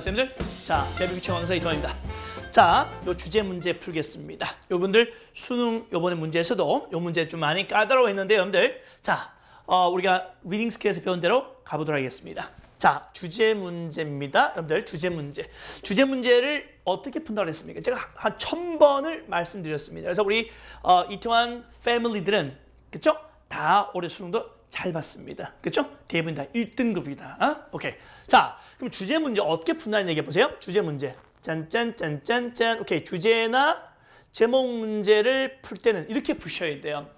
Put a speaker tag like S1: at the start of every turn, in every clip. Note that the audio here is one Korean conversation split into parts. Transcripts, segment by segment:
S1: 선생님들. 자, 대한민국 최강사 이동환입니다. 자, 요 주제 문제 풀겠습니다. 요분들 수능 요번에 문제에서도 요 문제 좀 많이 까다로웠는데 여러분들. 자, 어, 우리가 리딩 스킬에서 배운 대로 가보도록 하겠습니다. 자, 주제 문제입니다. 여러분들, 주제 문제. 주제 문제를 어떻게 푼다고 했습니까? 제가 한 천 번을 말씀드렸습니다. 그래서 우리 어, 이태원 패밀리들은 그쵸? 다 올해 수능도 잘 봤습니다. 그렇죠? 대부분 다 1등급이다. 어? 오케이. 자, 그럼 주제 문제 어떻게 푼다는 얘기 보세요. 주제 문제. 짠짠짠짠짠. 오케이. 주제나 제목 문제를 풀 때는 이렇게 푸셔야 돼요.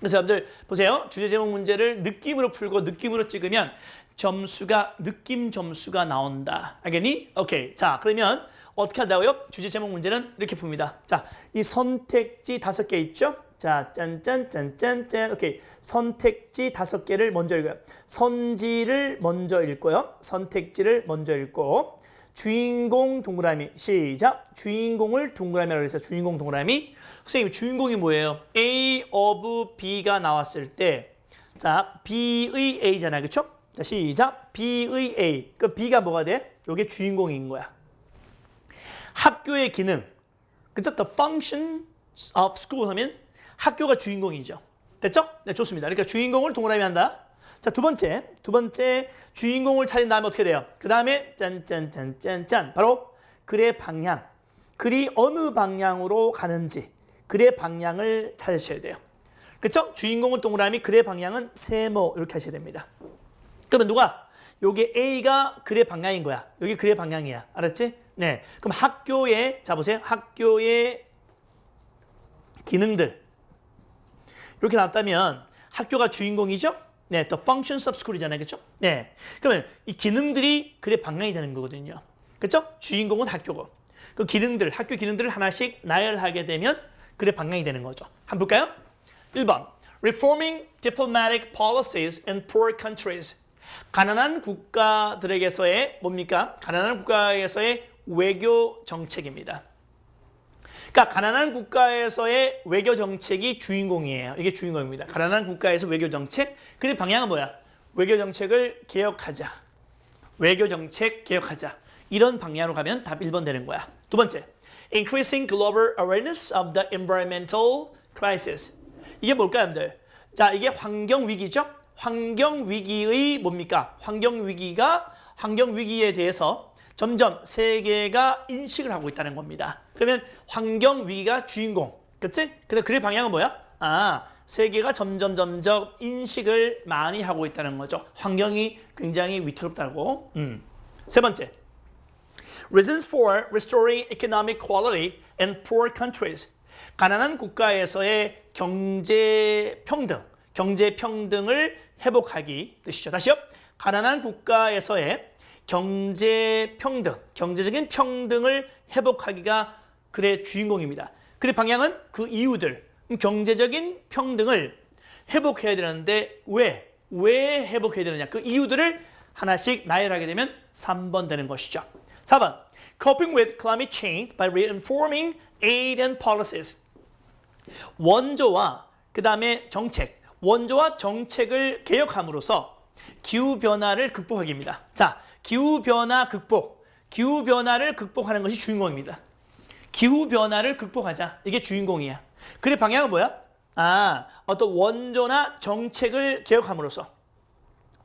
S1: 그래서 여러분들 보세요. 주제 제목 문제를 느낌으로 풀고 느낌으로 찍으면 점수가 느낌 점수가 나온다. 알겠니? 오케이. 자, 그러면 어떻게 한다고요? 주제 제목 문제는 이렇게 풉니다. 자, 이 선택지 다섯 개 있죠? 자, 짠짠짠짠짠. 오케이. 선택지 다섯 개를 먼저 읽어요. 선지를 먼저 읽고요. 선택지를 먼저 읽고 주인공 동그라미 시작. 주인공을 동그라미라고 해서 주인공 동그라미. 선생님 주인공이 뭐예요? A of B가 나왔을 때 자, B의 A잖아요. 그렇죠? 자, 시작. B의 A. 그 B가 뭐가 돼? 요게 주인공인 거야. 학교의 기능. 그죠? The function of school 하면 학교가 주인공이죠. 됐죠? 네, 좋습니다. 그러니까 주인공을 동그라미 한다. 자, 두 번째. 두 번째 주인공을 찾은 다음에 어떻게 돼요? 그 다음에 짠짠짠짠짠. 바로 글의 방향. 글이 어느 방향으로 가는지 글의 방향을 찾으셔야 돼요. 그렇죠? 주인공을 동그라미 글의 방향은 세모 이렇게 하셔야 됩니다. 그러면 누가 요게 A가 글의 방향인 거야. 여기 글의 방향이야. 알았지? 네. 그럼 학교의 자 보세요. 학교의 기능들 이렇게 나왔다면 학교가 주인공이죠? 네, the functions of school이잖아요, 그렇죠? 네, 그러면 이 기능들이 글의 방향이 되는 거거든요, 그렇죠? 주인공은 학교고 그 기능들, 학교 기능들을 하나씩 나열하게 되면 글의 방향이 되는 거죠. 한번 볼까요? 1번, reforming diplomatic policies in poor countries. 가난한 국가들에게서의 뭡니까? 가난한 국가에서의 외교 정책입니다. 그러니까 가난한 국가에서의 외교 정책이 주인공이에요. 이게 주인공입니다. 가난한 국가에서 외교 정책. 그 방향은 뭐야? 외교 정책을 개혁하자. 외교 정책 개혁하자. 이런 방향으로 가면 답 1번 되는 거야. 두 번째. Increasing global awareness of the environmental crisis. 이게 뭘까요, 여러분들? 자, 이게 환경 위기죠? 환경 위기의 뭡니까? 환경 위기가 환경 위기에 대해서 점점 세계가 인식을 하고 있다는 겁니다. 그러면 환경 위기가 주인공, 그치? 근데 그의 방향은 뭐야? 아, 세계가 점점 점점 인식을 많이 하고 있다는 거죠. 환경이 굉장히 위태롭다고. 음. 세 번째, reasons for restoring economic quality in poor countries. 가난한 국가에서의 경제 평등, 경제 평등을 회복하기 뜻이죠. 다시요. 가난한 국가에서의 경제 평등, 경제적인 평등을 회복하기가 글의 주인공입니다. 글의 방향은 그 이유들, 경제적인 평등을 회복해야 되는데 왜? 왜 회복해야 되느냐? 그 이유들을 하나씩 나열하게 되면 3번 되는 것이죠. 4번. Coping with climate change by reinforming aid and policies. 원조와 그 다음에 정책, 원조와 정책을 개혁함으로써 기후 변화를 극복하기입니다. 자, 기후 변화 극복, 기후 변화를 극복하는 것이 주인공입니다. 기후 변화를 극복하자. 이게 주인공이야. 그의 방향은 뭐야? 아, 어떤 원조나 정책을 개혁함으로써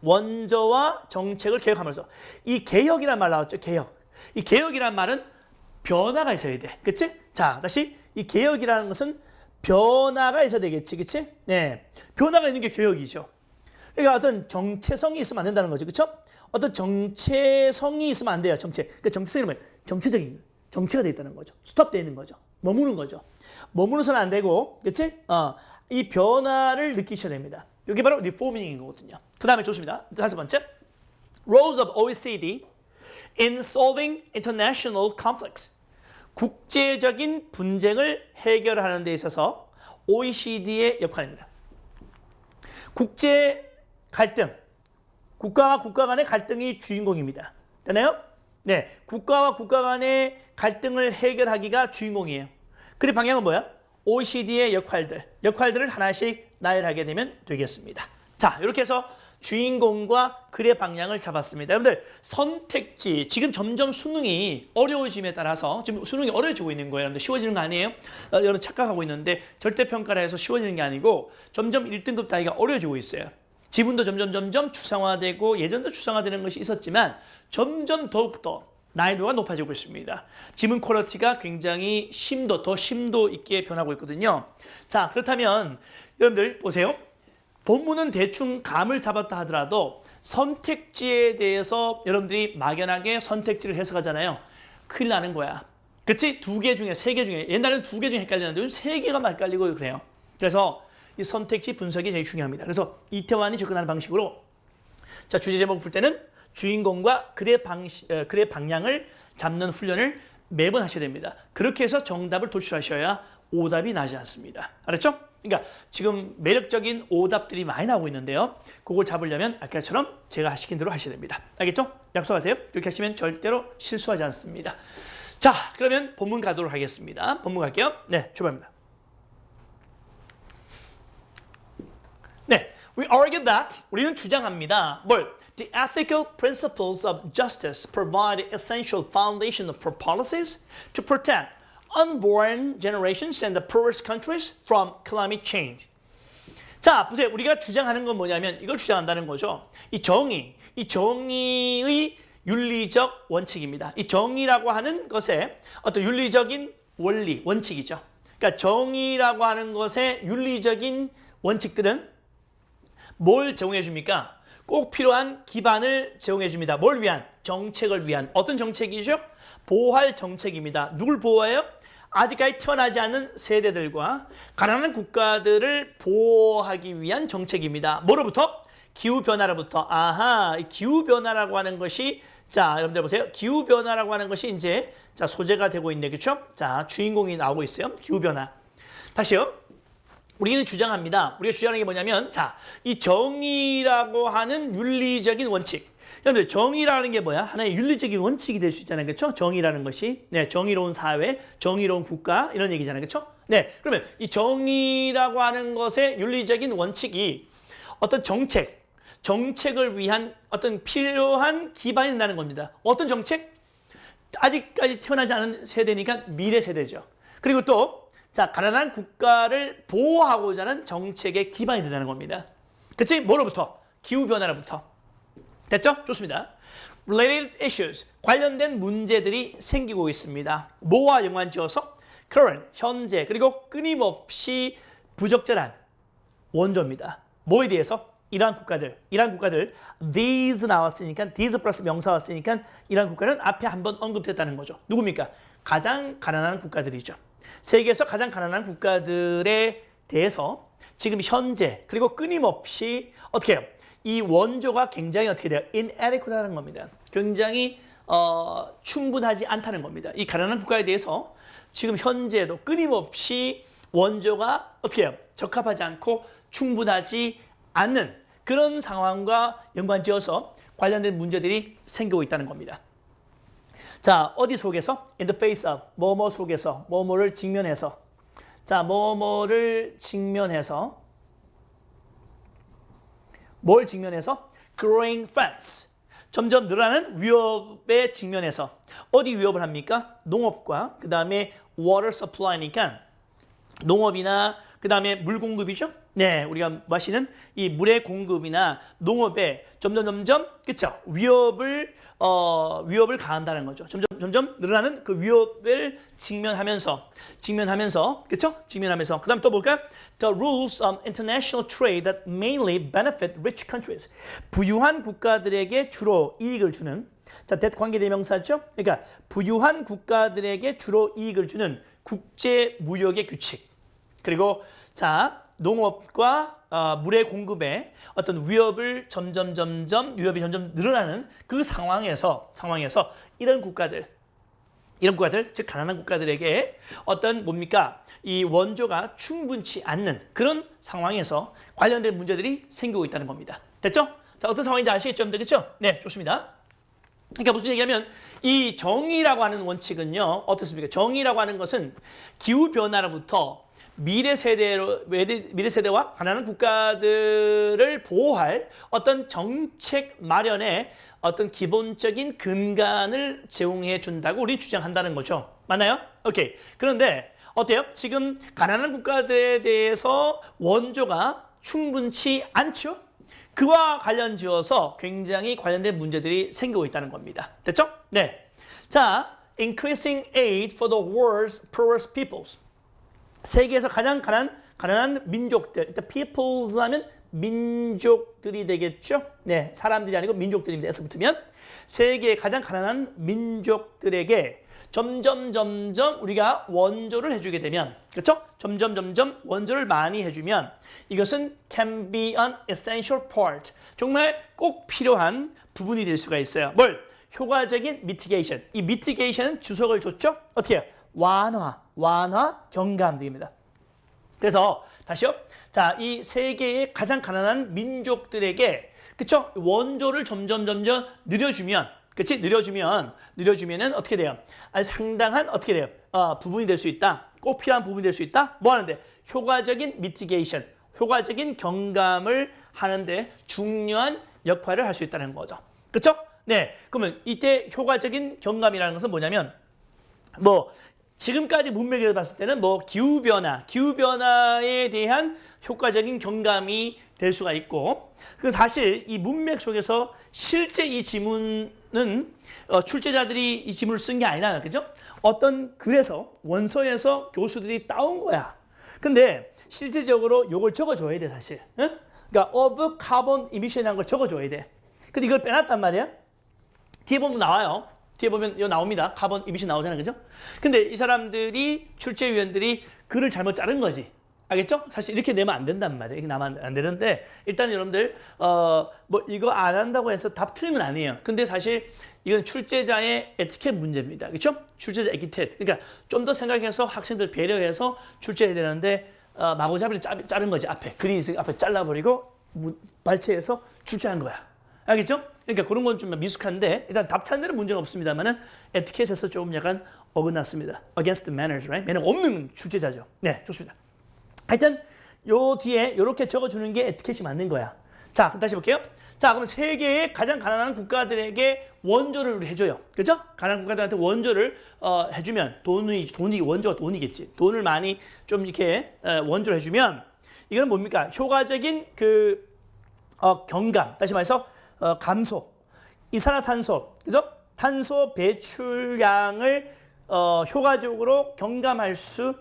S1: 원조와 정책을 개혁함으로써 이 개혁이란 말 나왔죠. 개혁. 이 개혁이란 말은 변화가 있어야 돼. 그치? 자, 다시 이 개혁이라는 것은 변화가 있어야 되겠지. 그치? 네. 변화가 있는 게 개혁이죠. 그러니까 어떤 정체성이 있으면 안 된다는 거죠. 그쵸? 어떤 정체성이 있으면 안 돼요. 정체. 그 정체성이 뭐예요? 정체적인 정체가 돼 있다는 거죠. 스톱되어 있는 거죠. 머무는 거죠. 머무르서는 안 되고, 그치? 어, 이 변화를 느끼셔야 됩니다. 이게 바로 리포밍인 거거든요. 그 다음에 좋습니다. 다섯 번째. Roles of OECD in solving international conflicts. 국제적인 분쟁을 해결하는 데 있어서 OECD의 역할입니다. 국제 갈등, 국가와 국가 간의 갈등이 주인공입니다. 되나요? 네, 국가와 국가 간의 갈등을 해결하기가 주인공이에요. 그 방향은 뭐야? OECD의 역할들, 역할들을 하나씩 나열하게 되면 되겠습니다. 자, 이렇게 해서 주인공과 글의 방향을 잡았습니다. 여러분들 선택지 지금 점점 수능이 어려워짐에 따라서 지금 수능이 어려워지고 있는 거예요. 여러분들 쉬워지는 거 아니에요? 어, 여러분 착각하고 있는데 절대 평가라 해서 쉬워지는 게 아니고 점점 1등급 따기가 어려워지고 있어요. 지문도 점점 점점 추상화되고 예전도 추상화되는 것이 있었지만 점점 더욱더 난이도가 높아지고 있습니다. 지문 퀄리티가 굉장히 심도 더 심도 있게 변하고 있거든요. 자 그렇다면 여러분들 보세요. 본문은 대충 감을 잡았다 하더라도 선택지에 대해서 여러분들이 막연하게 선택지를 해석하잖아요. 큰일 나는 거야. 그치? 두 개 중에, 세 개 중에. 옛날에는 두 개 중에 헷갈렸는데 요즘 세 개가 헷갈리고 그래요. 그래서 이 선택지 분석이 되게 중요합니다. 그래서 이태환이 접근하는 방식으로 자 주제 제목 풀 때는 주인공과 글의 방식, 어, 글의 방향을 잡는 훈련을 매번 하셔야 됩니다. 그렇게 해서 정답을 도출하셔야 오답이 나지 않습니다. 알았죠? 그러니까 지금 매력적인 오답들이 많이 나오고 있는데요. 그걸 잡으려면 아까처럼 제가 시킨 대로 하셔야 됩니다. 알겠죠? 약속하세요. 이렇게 하시면 절대로 실수하지 않습니다. 자, 그러면 본문 가도록 하겠습니다. 본문 갈게요. 네, 출발합니다. 네, we argue that 우리는 주장합니다. 뭘? The ethical principles of justice provide essential foundation for policies to protect unborn generations and the poorest countries from climate change. 자, 보세요. 우리가 주장하는 건 뭐냐면 이걸 주장한다는 거죠. 이 정의, 이 정의의 윤리적 원칙입니다. 이 정의라고 하는 것에 어떤 윤리적인 원리, 원칙이죠. 그러니까 정의라고 하는 것의 윤리적인 원칙들은 뭘 제공해 줍니까? 꼭 필요한 기반을 제공해 줍니다. 뭘 위한? 정책을 위한. 어떤 정책이죠? 보호할 정책입니다. 누굴 보호해요? 아직까지 태어나지 않은 세대들과 가난한 국가들을 보호하기 위한 정책입니다. 뭐로부터? 기후 변화로부터. 아하, 기후 변화라고 하는 것이 자, 여러분들 보세요. 기후 변화라고 하는 것이 이제 자, 소재가 되고 있네. 그렇죠? 자, 주인공이 나오고 있어요. 기후 변화. 다시요. 우리는 주장합니다. 우리가 주장하는 게 뭐냐면 자, 이 정의라고 하는 윤리적인 원칙. 여러분들 정의라는 게 뭐야? 하나의 윤리적인 원칙이 될 수 있잖아요. 그렇죠? 정의라는 것이 네, 정의로운 사회, 정의로운 국가 이런 얘기잖아요. 그렇죠? 네. 그러면 이 정의라고 하는 것의 윤리적인 원칙이 어떤 정책, 정책을 위한 어떤 필요한 기반이 된다는 겁니다. 어떤 정책? 아직까지 태어나지 않은 세대니까 미래 세대죠. 그리고 또 자, 가난한 국가를 보호하고자 하는 정책의 기반이 된다는 겁니다. 그치? 뭐로부터? 기후변화로부터. 됐죠? 좋습니다. Related issues. 관련된 문제들이 생기고 있습니다. 뭐와 연관지어서? current, 현재, 그리고 끊임없이 부적절한 원조입니다. 뭐에 대해서? 이러한 국가들, 이러한 국가들, these 나왔으니까, these 플러스 명사 왔으니까 이러한 국가는 앞에 한번 언급됐다는 거죠. 누굽니까? 가장 가난한 국가들이죠. 세계에서 가장 가난한 국가들에 대해서 지금 현재 그리고 끊임없이 어떻게 해요? 이 원조가 굉장히 어떻게 돼요? inadequate라는 겁니다. 굉장히 어, 충분하지 않다는 겁니다. 이 가난한 국가에 대해서 지금 현재도 끊임없이 원조가 어떻게 해요? 적합하지 않고 충분하지 않는 그런 상황과 연관지어서 관련된 문제들이 생기고 있다는 겁니다. 자, 어디 속에서? In the face of, 뭐뭐 속에서, 뭐뭐를 직면해서. 자, 뭐뭐를 직면해서. 뭘 직면해서? Growing threats. 점점 늘어나는 위협에 직면해서. 어디 위협을 합니까? 농업과 그 다음에 water supply니까 농업이나 그 다음에 물 공급이죠. 네, 우리가 마시는 이 물의 공급이나 농업에 점점 점점 그쵸 위협을 어 위협을 가한다는 거죠. 점점 점점 늘어나는 그 위협을 직면하면서 직면하면서 그쵸 직면하면서 그다음 또 볼까? The rules of international trade that mainly benefit rich countries. 부유한 국가들에게 주로 이익을 주는 자, that 관계대명사죠. 그러니까 부유한 국가들에게 주로 이익을 주는 국제 무역의 규칙. 그리고 자 농업과 어, 물의 공급에 어떤 위협을 점점 점점 위협이 점점 늘어나는 그 상황에서 상황에서 이런 국가들 이런 국가들 즉 가난한 국가들에게 어떤 뭡니까 이 원조가 충분치 않는 그런 상황에서 관련된 문제들이 생기고 있다는 겁니다. 됐죠? 자 어떤 상황인지 아시겠죠, 여러분들 그렇죠? 네, 좋습니다. 그러니까 무슨 얘기냐면 이 정의라고 하는 원칙은요 어떻습니까? 정의라고 하는 것은 기후 변화로부터 미래 세대로 미래 세대와 가난한 국가들을 보호할 어떤 정책 마련에 어떤 기본적인 근간을 제공해 준다고 우리 주장한다는 거죠. 맞나요? 오케이. 그런데 어때요? 지금 가난한 국가들에 대해서 원조가 충분치 않죠? 그와 관련 지어서 굉장히 관련된 문제들이 생기고 있다는 겁니다. 됐죠? 네. 자, increasing aid for the world's poorest peoples. 세계에서 가장 가난, 가난한 민족들. 일단 peoples 하면 민족들이 되겠죠? 네, 사람들이 아니고 민족들입니다. S 붙으면 세계의 가장 가난한 민족들에게 점점 점점 우리가 원조를 해주게 되면 그렇죠? 점점 점점 원조를 많이 해주면 이것은 can be an essential part 정말 꼭 필요한 부분이 될 수가 있어요. 뭘? 효과적인 mitigation. 이 mitigation은 주석을 줬죠? 어떻게? 완화, 완화 경감등입니다. 그래서 다시요. 자, 이 세계의 가장 가난한 민족들에게 그쵸? 원조를 점점 점점 늘려주면 그치? 늘려주면 늘려주면은 어떻게 돼요? 아니, 상당한 어떻게 돼요? 어, 부분이 될 수 있다. 꼭 필요한 부분이 될 수 있다. 뭐 하는데? 효과적인 미티게이션, 효과적인 경감을 하는데 중요한 역할을 할 수 있다는 거죠. 그렇죠? 네. 그러면 이때 효과적인 경감이라는 것은 뭐냐면 뭐 지금까지 문맥에서 봤을 때는 뭐 기후 변화, 기후 변화에 대한 효과적인 경감이 될 수가 있고 그 사실 이 문맥 속에서 실제 이 지문은 어, 출제자들이 이 지문을 쓴 게 아니라 그죠? 어떤 글에서 원서에서 교수들이 따온 거야. 근데 실질적으로 요걸 적어줘야 돼 사실. 응? 그러니까 of carbon emission이라는 걸 적어줘야 돼. 근데 이걸 빼놨단 말이야. 뒤에 보면 나와요. 뒤에 보면 이거 나옵니다. 카본 이미션 나오잖아요. 그죠? 근데 이 사람들이 출제위원들이 글을 잘못 자른 거지. 알겠죠? 사실 이렇게 내면 안 된단 말이에요. 이렇게 나면 안 되는데 일단 여러분들 어 뭐 이거 안 한다고 해서 답 틀린 건 아니에요. 근데 사실 이건 출제자의 에티켓 문제입니다. 그렇죠? 출제자 에티켓. 그러니까 좀 더 생각해서 학생들 배려해서 출제해야 되는데 어, 마구잡이를 짜, 자른 거지 앞에 있으니까 앞에 잘라버리고 무- 발췌해서 출제한 거야. 알겠죠? 그러니까 그런 건 좀 미숙한데 일단 답 찾는 데는 문제는 없습니다만은 에티켓에서 조금 약간 어긋났습니다. Against the manners, right? 매너 없는 출제자죠. 네, 좋습니다. 하여튼 요 뒤에 이렇게 적어주는 게 에티켓이 맞는 거야. 자, 그럼 다시 볼게요. 자, 그럼 세계의 가장 가난한 국가들에게 원조를 해줘요. 그죠? 가난한 국가들한테 원조를 어, 해주면 돈이 돈이 원조가 돈이겠지. 돈을 많이 좀 이렇게 어, 원조를 해주면 이건 뭡니까? 효과적인 그 어, 경감. 다시 말해서 어, 감소. 이산화탄소, 그죠? 탄소 배출량을 어, 효과적으로 경감할 수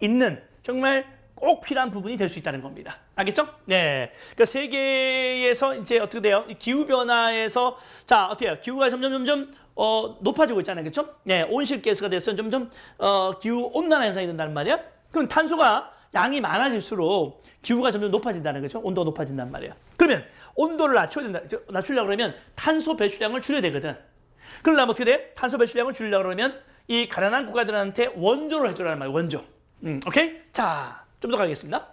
S1: 있는 정말 꼭 필요한 부분이 될 수 있다는 겁니다. 알겠죠? 네. 그러니까 세계에서 이제 어떻게 돼요? 이 기후 변화에서 자 어떻게 해요? 기후가 점점 점점 어, 높아지고 있잖아요, 그렇죠? 네, 온실가스가 돼서 점점 어, 기후 온난화 현상이 된다는 말이야. 그럼 탄소가 양이 많아질수록 기후가 점점 높아진다는 거죠. 온도가 높아진단 말이에요. 그러면 온도를 낮춰야 된다. 저, 낮추려고 그러면 탄소 배출량을 줄여야 되거든. 그러려면 어떻게 돼? 탄소 배출량을 줄이려고 그러면 이 가난한 국가들한테 원조를 해주라는 말이에요. 원조. 음, 오케이? 자, 좀 더 가겠습니다.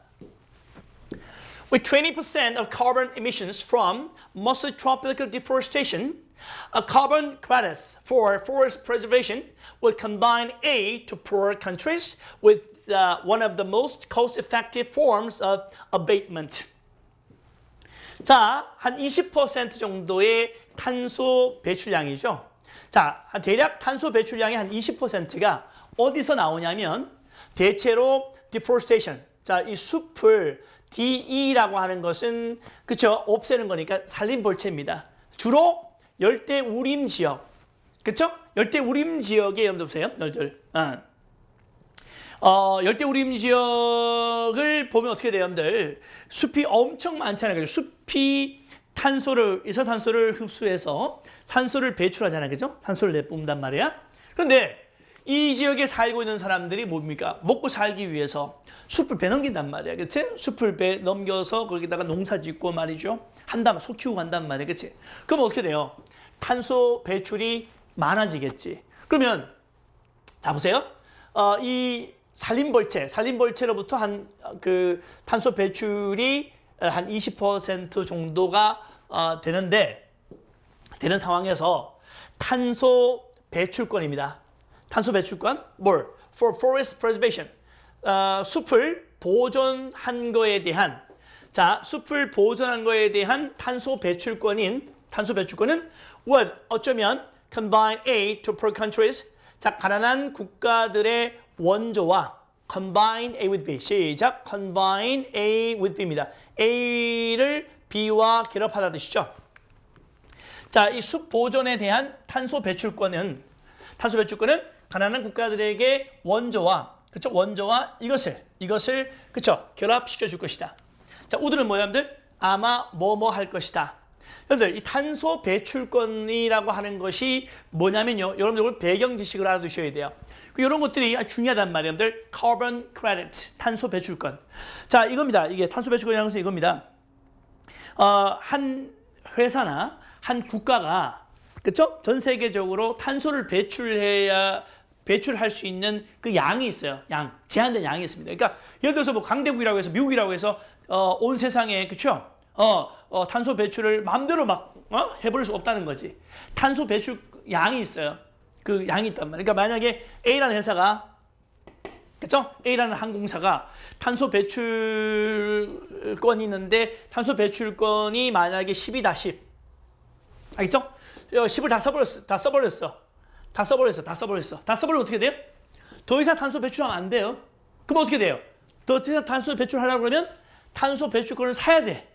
S1: With 20% of carbon emissions from mostly tropical deforestation, a carbon credits for forest preservation would combine aid to poor countries with uh, one of the most cost-effective forms of abatement. 자, 한 20% 정도의 탄소 배출량이죠. 자, 한 대략 탄소 배출량의 한 20%가 어디서 나오냐면 대체로 deforestation. 자, 이 숲을 DE라고 하는 것은 그쵸 없애는 거니까 산림 벌채입니다. 주로 열대 우림 지역. 그쵸? 열대 우림 지역에 여러분들 보세요. 여러분들. 어. 어, 열대 우림 지역을 보면 어떻게 돼요, 여러분들? 숲이 엄청 많잖아요. 숲이 탄소를, 이산탄소를 흡수해서 산소를 배출하잖아요. 그죠? 산소를 내뿜단 말이야. 그런데 이 지역에 살고 있는 사람들이 뭡니까? 먹고 살기 위해서 숲을 배 넘긴단 말이야. 그치? 숲을 배 넘겨서 거기다가 농사 짓고 말이죠. 한단, 소 키우고 한단 말이야. 그치? 그럼 어떻게 돼요? 탄소 배출이 많아지겠지. 그러면 자 보세요. 어, 이 산림벌채, 산림벌채로부터 한 그 탄소 배출이 어, 한20% 정도가 어, 되는데 되는 상황에서 탄소 배출권입니다. 탄소 배출권 뭘? For forest preservation. 어, 숲을 보존한 거에 대한 자, 숲을 보존한 거에 대한 탄소 배출권인 탄소 배출권은 would 어쩌면 combine aid to poor countries 자, 가난한 국가들의 원조와 combine A with B 시작 combine A with B입니다. A를 B와 결합하다 뜻이죠. 자, 이 숲 보존에 대한 탄소 배출권은 탄소 배출권은 가난한 국가들에게 원조와 그쵸 원조와 이것을 이것을 그쵸 결합시켜 줄 것이다. 자, 우드는 뭐야, 여러분들? 아마 뭐뭐 할 것이다. 여러분들 이 탄소 배출권이라고 하는 것이 뭐냐면요. 여러분들 배경 지식을 알아두셔야 돼요. 그 이런 것들이 중요하단 말이에요. 여러분들 carbon credit 탄소 배출권. 자, 이겁니다. 이게 탄소 배출권이라는 것은 이겁니다. 어, 한 회사나 한 국가가 그렇죠? 전 세계적으로 탄소를 배출해야 배출할 수 있는 그 양이 있어요. 양 제한된 양이 있습니다. 그러니까 예를 들어서 뭐 강대국이라고 해서 미국이라고 해서 어, 온 세상에 그렇죠? 어, 어, 탄소 배출을 마음대로 막 어? 해버릴 수 없다는 거지. 탄소 배출 양이 있어요. 그 양이 있단 말이에요. 그러니까 만약에 A라는 회사가 그죠? A라는 항공사가 탄소 배출권이 있는데 탄소 배출권이 만약에 10이다 10. 알겠죠? 어, 10을 다 써버렸어. 다 써버렸어. 다 써버렸어. 다 써버렸어. 다 써버리면 어떻게 돼요? 더 이상 탄소 배출하면 안 돼요. 그럼 어떻게 돼요? 더 이상 탄소 배출하려고 그러면 탄소 배출권을 사야 돼.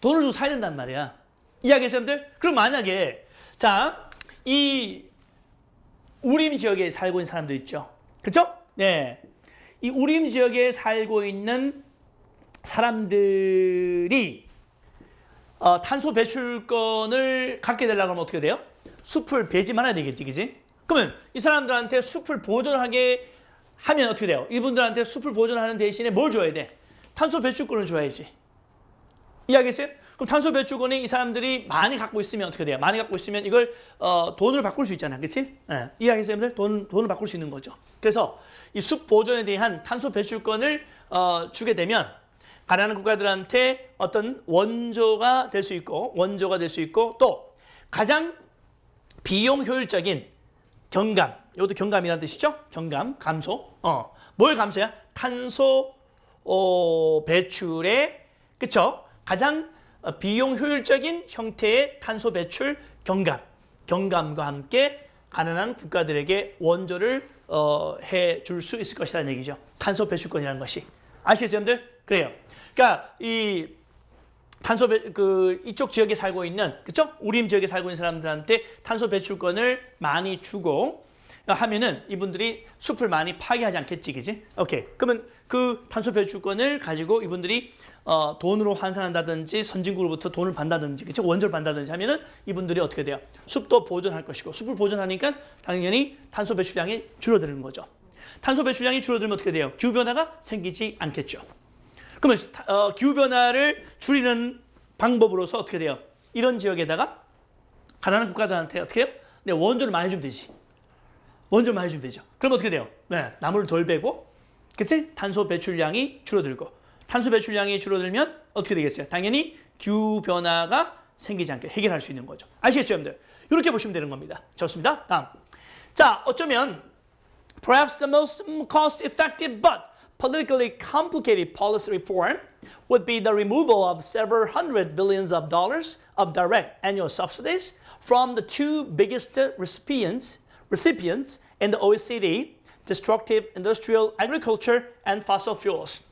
S1: 돈을 주고 사야 된단 말이야. 이해하겠어요? 그럼 만약에 자, 이 우림 지역에 살고 있는 사람도 있죠. 그렇죠? 네. 이 우림 지역에 살고 있는 사람들이 어, 탄소 배출권을 갖게 되려고 하면 어떻게 돼요? 숲을 베지 말아야 되겠지, 그지? 그러면 이 사람들한테 숲을 보존하게 하면 어떻게 돼요? 이분들한테 숲을 보존하는 대신에 뭘 줘야 돼? 탄소 배출권을 줘야지. 이해하겠어요? 그럼 탄소 배출권이 이 사람들이 많이 갖고 있으면 어떻게 돼요? 많이 갖고 있으면 이걸 어, 돈을 바꿀 수 있잖아요. 그렇지? 예. 이해하겠어요, 여러분들? 돈, 돈을 바꿀 수 있는 거죠. 그래서 이 숲 보존에 대한 탄소 배출권을 어, 주게 되면 가난한 국가들한테 어떤 원조가 될 수 있고 원조가 될 수 있고 또 가장 비용 효율적인 경감, 이것도 경감이라는 뜻이죠? 경감, 감소. 어, 뭘 감소야? 탄소 어, 배출의 그쵸? 가장 어, 비용 효율적인 형태의 탄소 배출 경감, 경감과 함께 가난한 국가들에게 원조를 어, 해줄 수 있을 것이라는 얘기죠. 탄소 배출권이라는 것이 아시겠죠, 여러분들? 그래요. 그러니까 이 탄소 배, 그 이쪽 지역에 살고 있는 그쵸? 우림 지역에 살고 있는 사람들한테 탄소 배출권을 많이 주고 하면은 이분들이 숲을 많이 파괴하지 않겠지, 그지? 오케이. 그러면 그 탄소 배출권을 가지고 이분들이 어, 돈으로 환산한다든지 선진국으로부터 돈을 받는다든지 그쵸? 원조를 받는다든지 하면은 이분들이 어떻게 돼요? 숲도 보존할 것이고 숲을 보존하니까 당연히 탄소 배출량이 줄어드는 거죠. 탄소 배출량이 줄어들면 어떻게 돼요? 기후 변화가 생기지 않겠죠. 그러면 어, 기후 변화를 줄이는 방법으로서 어떻게 돼요? 이런 지역에다가 가난한 국가들한테 어떻게 해요? 네, 원조를 많이 주면 되지. 원조를 많이 주면 되죠. 그럼 어떻게 돼요? 네, 나무를 덜 베고, 그치? 탄소 배출량이 줄어들고, 탄소 배출량이 줄어들면 어떻게 되겠어요? 당연히 기후 변화가 생기지 않게 해결할 수 있는 거죠. 아시겠죠, 여러분들? 이렇게 보시면 되는 겁니다. 좋습니다. 다음. 자, 어쩌면 perhaps the most cost-effective but politically complicated policy reform would be the removal of several hundred billions of dollars of direct annual subsidies from the two biggest recipients, recipients in the OECD, destructive industrial agriculture and fossil fuels.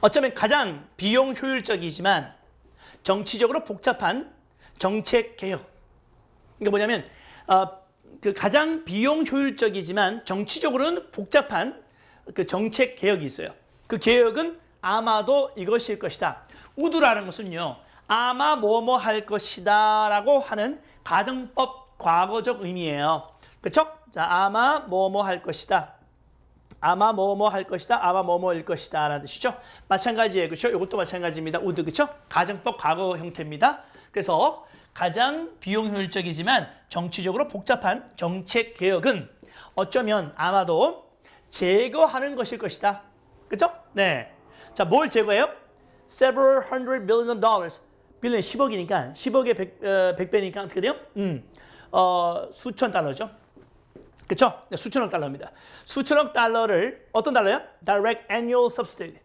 S1: 어쩌면 가장 비용 효율적이지만 정치적으로 복잡한 정책 개혁. 이게 뭐냐면 어, 그 가장 비용 효율적이지만 정치적으로는 복잡한 그 정책 개혁이 있어요. 그 개혁은 아마도 이것일 것이다. 우드라는 것은요. 아마 뭐뭐 할 것이다 라고 하는 가정법 과거적 의미예요. 그렇죠? 자, 아마 뭐뭐 할 것이다. 아마 뭐뭐 할 것이다. 아마 뭐뭐일 것이다. 라는 뜻이죠. 마찬가지예요. 그렇죠? 이것도 마찬가지입니다. 우드 그렇죠? 가정법 과거 형태입니다. 그래서 가장 비용 효율적이지만 정치적으로 복잡한 정책 개혁은 어쩌면 아마도 제거하는 것일 것이다. 그렇죠? 네. 자, 뭘 제거해요? Several hundred billion dollars. 빌리언 10억이니까 10억에 100, 어, 100배니까 어떻게 돼요? 음. 어, 수천 달러죠. 그쵸? 네, 수천억 달러입니다. 수천억 달러를 어떤 달러요? Direct Annual Subsidy.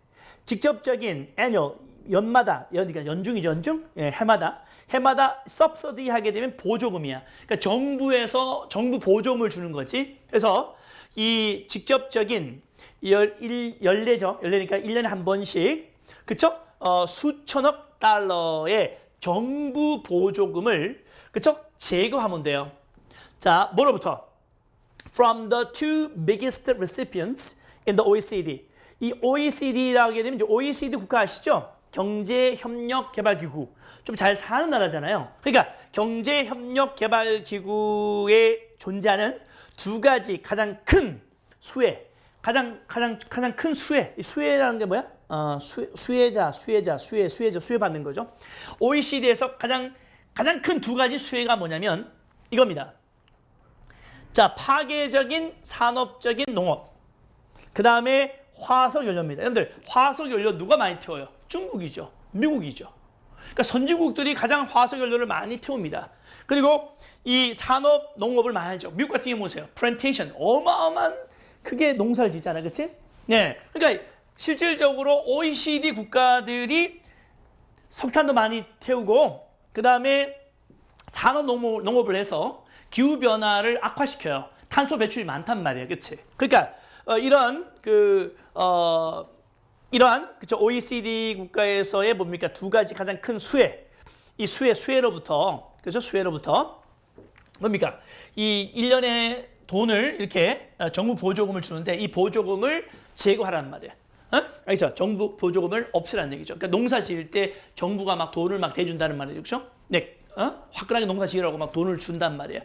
S1: 직접적인 annual 연마다 연 그러니까 연중이죠 연중 예, 해마다 해마다 subsidy 하게 되면 보조금이야. 그러니까 정부에서 정부 보조금을 주는 거지. 그래서 이 직접적인 열, 일, 연례죠. 연례니까 1년에 한 번씩 그쵸? 어, 수천억 달러의 정부 보조금을 그쵸? 제거하면 돼요. 자, 뭐로부터? From the two biggest recipients in the OECD. 이 OECD라고 하게 되면 이제 OECD 국가 아시죠? 경제협력개발기구. 좀 잘 사는 나라잖아요. 그러니까 경제협력개발기구에 존재하는 두 가지 가장 큰 수혜, 가장 가장 가장 큰 수혜. 이 수혜라는 게 뭐야? 어, 수, 수혜자, 수혜자, 수혜, 수혜자, 수혜 받는 거죠. OECD에서 가장 가장 큰 두 가지 수혜가 뭐냐면 이겁니다. 자, 파괴적인 산업적인 농업. 그 다음에 화석 연료입니다. 여러분들, 화석 연료 누가 많이 태워요? 중국이죠. 미국이죠. 그러니까 선진국들이 가장 화석 연료를 많이 태웁니다. 그리고 이 산업 농업을 많이 하죠. 미국 같은 경우 보세요. 플랜테이션 어마어마한 크게 농사를 짓잖아요. 그렇지? 네. 그러니까 실질적으로 OECD 국가들이 석탄도 많이 태우고 그 다음에 산업 농업, 농업을 해서 기후 변화를 악화시켜요. 탄소 배출이 많단 말이에요. 그렇지? 그러니까 어, 이런 그 어, 이러한 그쵸 OECD 국가에서의 뭡니까 두 가지 가장 큰 수혜 이 수혜 수혜로부터 그죠 수혜로부터 뭡니까 이 1년에 돈을 이렇게 어, 정부 보조금을 주는데 이 보조금을 제거하라는 말이에요. 어? 알겠죠? 정부 보조금을 없애라는 얘기죠. 그러니까 농사 지을 때 정부가 막 돈을 막 대준다는 말이죠. 그렇죠? 네. 어? 화끈하게 농사 지으라고 막 돈을 준단 말이에요.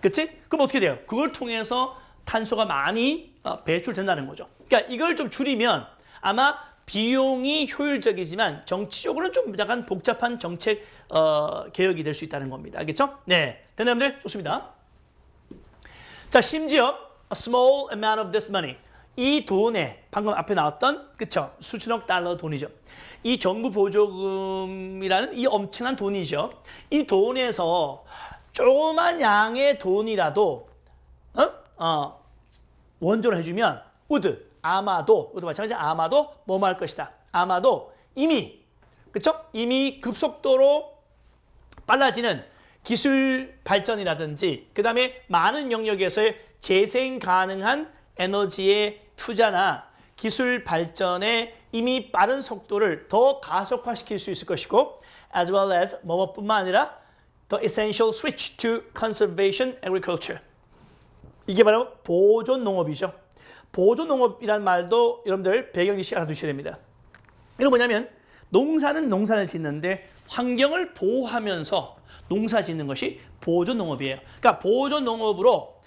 S1: 그치? 그럼 어떻게 돼요? 그걸 통해서 탄소가 많이 어, 배출된다는 거죠. 그러니까 이걸 좀 줄이면 아마 비용이 효율적이지만 정치적으로는 좀 약간 복잡한 정책 어, 개혁이 될 수 있다는 겁니다. 알겠죠? 네. 됐나요, 좋습니다. 자, 심지어 a small amount of this money. 이 돈에 방금 앞에 나왔던 그쵸 수천억 달러 돈이죠. 이 정부 보조금이라는 이 엄청난 돈이죠. 이 돈에서 조그만 양의 돈이라도 어? 어, 원조를 해주면 would 아마도 would 마찬가지 아마도 뭐뭐 할 것이다. 아마도 이미 그쵸 이미 급속도로 빨라지는 기술 발전이라든지 그 다음에 많은 영역에서의 재생 가능한 에너지의 투자나 기술 발전에 이미 빠른 속도를 더 가속화시킬 수 있을 것이고 as well as 뭐뭐뿐만 아니라 the essential switch to conservation agriculture 이게 바로 보존 농업이죠. 보존 농업이란 말도 여러분들 배경 지식 알아두셔야 됩니다. 이건 뭐냐면 농사는 농사를 짓는데 환경을 보호하면서 농사 짓는 것이 보존 농업이에요. 그러니까 보존 농업으로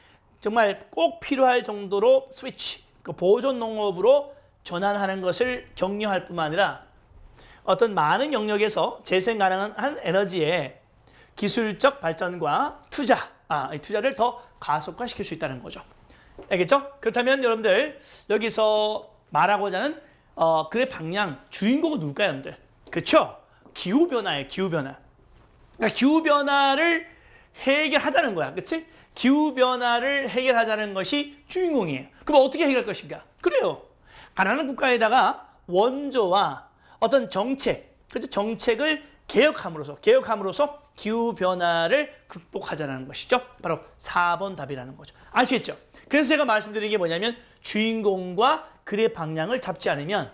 S1: 정말 꼭 필요할 정도로 스위치, 그 보존 농업으로 전환하는 것을 격려할 뿐만 아니라 어떤 많은 영역에서 재생 가능한 에너지의 기술적 발전과 투자, 아, 이 투자를 더 가속화시킬 수 있다는 거죠. 알겠죠? 그렇다면 여러분들 여기서 말하고자 하는 어, 글의 방향, 주인공은 누굴까요, 여러분들? 그렇죠? 기후 변화예요, 기후 변화. 그러니까 기후 변화를 해결하자는 거야, 그렇지? 기후 변화를 해결하자는 것이 주인공이에요. 그럼 어떻게 해결할 것인가? 그래요. 가난한 국가에다가 원조와 어떤 정책, 그렇죠? 정책을 개혁함으로써 개혁함으로써 기후 변화를 극복하자는 것이죠. 바로 4번 답이라는 거죠. 아시겠죠? 그래서 제가 말씀드린 게 뭐냐면 주인공과 글의 방향을 잡지 않으면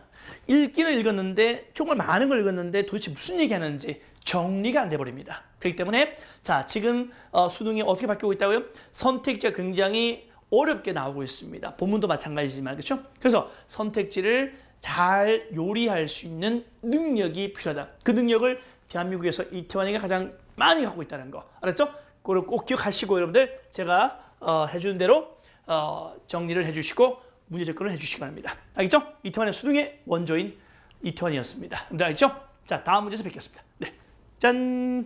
S1: 읽기는 읽었는데 정말 많은 걸 읽었는데 도대체 무슨 얘기하는지 정리가 안 돼 버립니다. 그렇기 때문에 자 지금 어, 수능이 어떻게 바뀌고 있다고요? 선택지가 굉장히 어렵게 나오고 있습니다. 본문도 마찬가지지만 그렇죠? 그래서 선택지를 잘 요리할 수 있는 능력이 필요하다. 그 능력을 대한민국에서 이태원이가 가장 많이 갖고 있다는 거 알았죠? 그걸 꼭 기억하시고 여러분들 제가 어, 해주는 대로 어, 정리를 해주시고 문제 접근을 해주시기 바랍니다. 알겠죠? 이태원의 수능의 원조인 이태원이었습니다. 알겠죠? 자 다음 문제에서 뵙겠습니다. 네, 짠.